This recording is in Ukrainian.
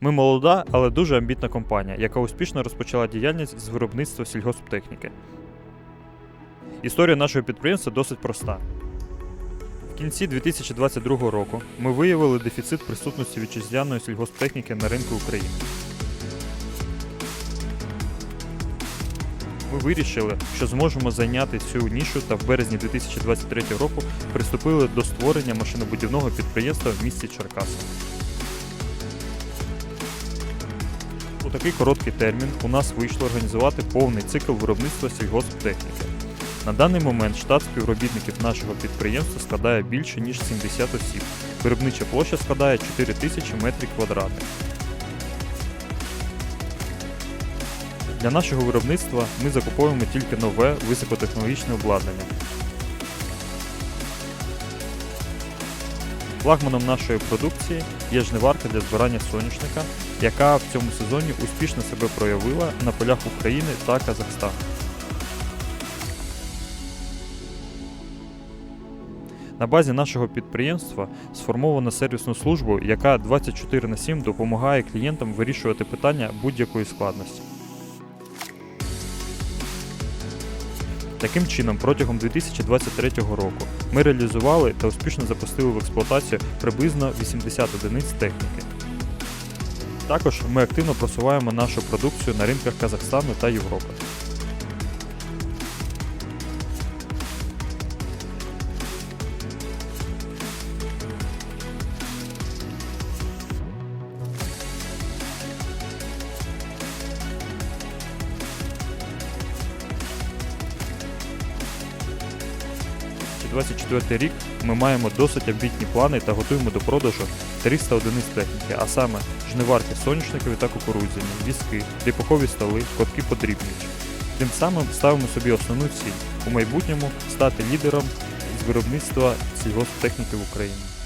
Ми молода, але дуже амбітна компанія, яка успішно розпочала діяльність з виробництва сільгосптехніки. Історія нашого підприємства досить проста. В кінці 2022 року ми виявили дефіцит присутності вітчизняної сільгосптехніки на ринку України. Ми вирішили, що зможемо зайняти цю нішу та в березні 2023 року приступили до створення машинобудівного підприємства в місті Черкаси. У такий короткий термін у нас вийшло організувати повний цикл виробництва сільгосптехніки. На даний момент штат співробітників нашого підприємства складає більше ніж 70 осіб. Виробнича площа складає 4 тисячі метрів квадратних. Для нашого виробництва ми закуповуємо тільки нове високотехнологічне обладнання. Флагманом нашої продукції є жниварка для збирання соняшника, яка в цьому сезоні успішно себе проявила на полях України та Казахстану. На базі нашого підприємства сформовано сервісну службу, яка 24 на 7 допомагає клієнтам вирішувати питання будь-якої складності. Таким чином, протягом 2023 року ми реалізували та успішно запустили в експлуатацію приблизно 80 одиниць техніки. Також ми активно просуваємо нашу продукцію на ринках Казахстану та Європи. Чи 24 рік ми маємо досить амбітні плани та готуємо до продажу 300 одиниць техніки, а саме жниварки соняшникові та кукурудзяні, візки, дріпухові столи, котки подрібнювачі. Тим самим ставимо собі основну ціль у майбутньому стати лідером з виробництва сільгосптехніки в Україні.